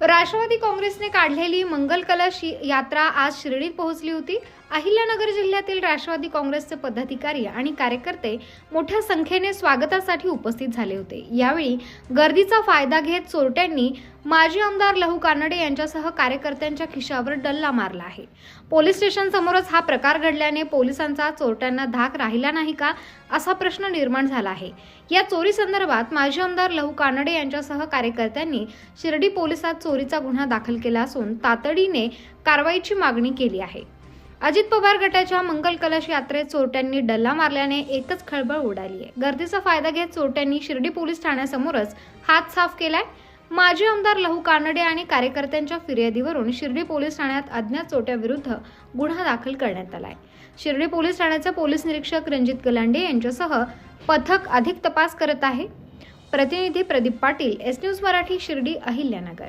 राष्ट्रवादी काँग्रेसने काढलेली मंगल कलश यात्रा आज शिर्डीत पोहोचली होती. अहिल्यानगर जिल्ह्यातील राष्ट्रवादी काँग्रेसचे पदाधिकारी आणि कार्यकर्ते मोठ्या संख्येने स्वागतासाठी उपस्थित झाले होते. यावेळी गर्दीचा फायदा घेत चोरट्यांनी माजी आमदार लहू कानडे यांच्यासह कार्यकर्त्यांच्या खिशावर डल्ला मारला आहे. पोलीस स्टेशन समोरच हा प्रकार घडल्याने पोलिसांचा चोरट्यांना धाक राहिला नाही का असा प्रश्न निर्माण झाला आहे. या चोरी संदर्भात माजी आमदार लहू कानडे यांच्यासह कार्यकर्त्यांनी शिर्डी पोलिसात चोरीचा गुन्हा दाखल केला असून तातडीने कारवाईची मागणी केली आहे. अजित पवार गटाच्या मंगल कलश यात्रेत चोरट्यांनी डल्ला मारल्याने एकच खळबळ उडाली आहे. गर्दीचा फायदा घेत चोरट्यांनी शिर्डी पोलीस ठाण्यासमोरच हात साफ केलाय. माजी आमदार लहू कानडे आणि कार्यकर्त्यांच्या फिर्यादीवरून शिर्डी पोलीस ठाण्यात अज्ञात चोट्याविरुद्ध गुन्हा दाखल करण्यात आलाय. शिर्डी पोलीस ठाण्याचे पोलीस निरीक्षक रणजित गलांडे यांच्यासह पथक अधिक तपास करत आहे. प्रतिनिधी प्रदीप पाटील एस न्यूज मराठी शिर्डी अहिल्यानगर.